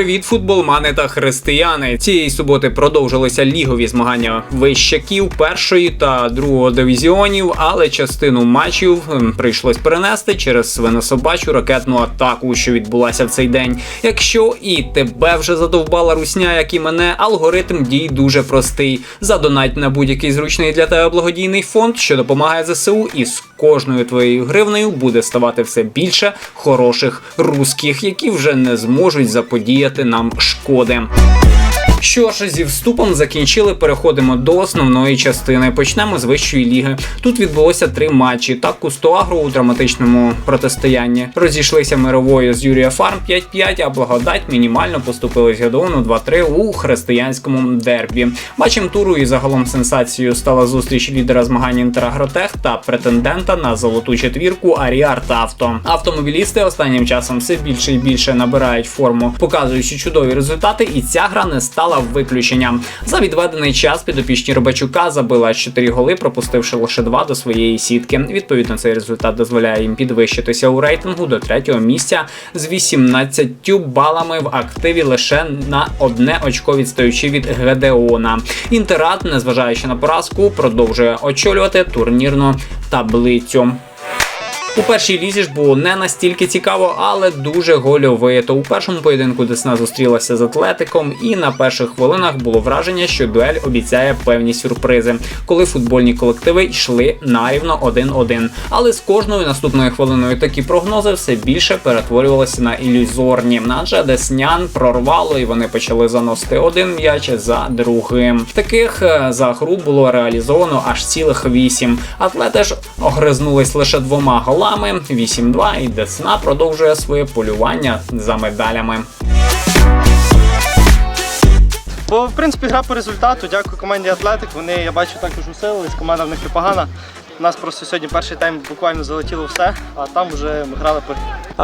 Привіт, футболмани та християни! Цієї суботи продовжилися лігові змагання вищаків першої та другого дивізіонів, але частину матчів прийшлось перенести через свинособачу ракетну атаку, що відбулася в цей день. Якщо і тебе вже задовбала русня, як і мене, алгоритм дій дуже простий. Задонать на будь-який зручний для тебе благодійний фонд, що допомагає ЗСУ, і з кожною твоєю гривнею буде ставати все більше хороших русських, які вже не зможуть заподіяти нам шкоди. Що ж, зі вступом закінчили, переходимо до основної частини. Почнемо з вищої ліги. Тут відбулося три матчі. Так Кустоагро у драматичному протистоянні розійшлися мировою з Юрія Фарм 5-5, а благодать мінімально поступили з Гедону 2-3 у християнському дербі. Матчем туру і загалом сенсацією стала зустріч лідера змагань Інтерагротех та претендента на золоту четвірку Аріарт Авто. Автомобілісти останнім часом все більше і більше набирають форму, показуючи чудові результати, і ця гра не стала виключенням. За відведений час підопічні Рибачука забила 4 голи, пропустивши лише 2 до своєї сітки. Відповідно, цей результат дозволяє їм підвищитися у рейтингу до третього місця з 18 балами в активі лише на одне очко відстаючи від Гедеона. Інтерат, незважаючи на поразку, продовжує очолювати турнірну таблицю. У першій лізі ж було не настільки цікаво, але дуже гольовито. У першому поєдинку Десна зустрілася з Атлетиком, і на перших хвилинах було враження, що дуель обіцяє певні сюрпризи, коли футбольні колективи йшли нарівно 1-1. Але з кожною наступною хвилиною такі прогнози все більше перетворювалися на ілюзорні. Адже Деснян прорвало і вони почали заносити один м'яч за другим. Таких е, за гру було реалізовано аж цілих вісім. Атлети ж огризнулись лише двома голами 8-2, і Десна продовжує своє полювання за медалями. Бо в принципі гра по результату. Дякую команді Атлетик. Вони, я бачу, також усилились. Команда в них непогана. У нас просто сьогодні перший тайм буквально залетіло все, а там вже ми грали по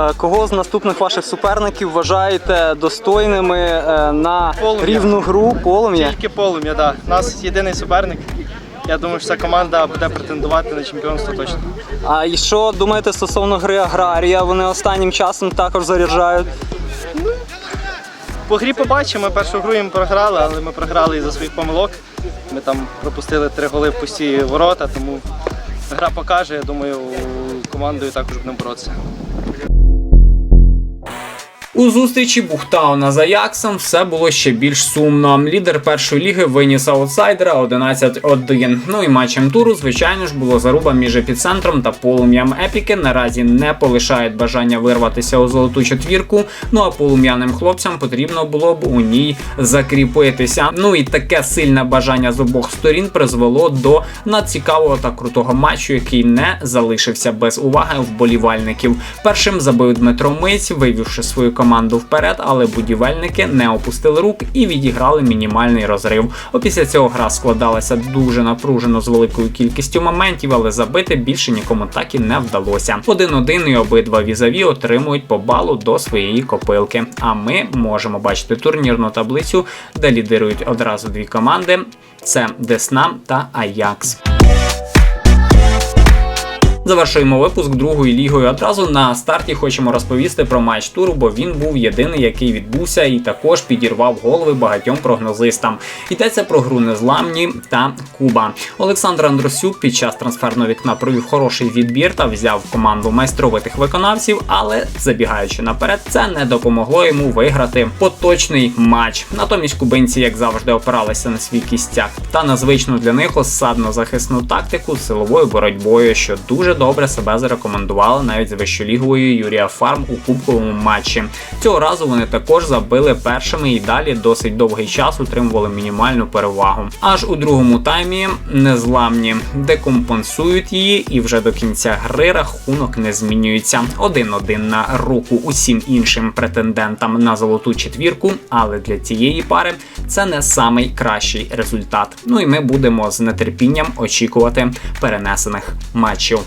Е, Кого з наступних ваших суперників вважаєте достойними е, на Полум'я. рівну гру полум'я? тільки полум'я. Да. У нас єдиний суперник. Я думаю, що ця команда буде претендувати на чемпіонство точно. А і що думаєте стосовно гри Аграрія? Вони останнім часом також заряджають. По грі побачимо, ми першу гру їм програли, але ми програли із-за своїх помилок. Ми там пропустили три голи в пусті ворота, тому гра покаже. Я думаю, командою також будемо боротися. У зустрічі Бухтауна з Аяксом все було ще більш сумно. Лідер першої ліги виніс аутсайдера 11-1. Ну і матчем туру, звичайно ж, було заруба між епіцентром та полум'ям. Епіки наразі не полишають бажання вирватися у золоту четвірку. Ну а полум'яним хлопцям потрібно було б у ній закріпитися. Ну і таке сильне бажання з обох сторін призвело до надцікавого та крутого матчу, який не залишився без уваги вболівальників. Першим забив Дмитро Миць, вивівши свою команду вперед, але будівельники не опустили рук і відіграли мінімальний розрив. Опісля цього гра складалася дуже напружено з великою кількістю моментів, але забити більше нікому так і не вдалося. Один-один і обидва візаві отримують по балу до своєї копилки. А ми можемо бачити турнірну таблицю, де лідирують одразу дві команди: це Десна та Аякс. Завершуємо випуск другою лігою. Одразу на старті хочемо розповісти про матч туру, бо він був єдиний, який відбувся, і також підірвав голови багатьом прогнозистам. Йдеться про гру незламні та Куба. Олександр Андросюк під час трансферного вікна провів хороший відбір та взяв команду майстровитих виконавців, але забігаючи наперед, це не допомогло йому виграти поточний матч. Натомість кубинці, як завжди, опиралися на свій кістяк та на звичну для них осадно захисну тактику з силовою боротьбою, що дуже добре себе зарекомендували навіть з вищоліговою Юрія Фарм у кубковому матчі. Цього разу вони також забили першими і далі досить довгий час утримували мінімальну перевагу. Аж у другому таймі незламні декомпенсують її, і вже до кінця гри рахунок не змінюється. 1-1 на руку усім іншим претендентам на золоту четвірку, але для цієї пари це не самий кращий результат. Ну і ми будемо з нетерпінням очікувати перенесених матчів.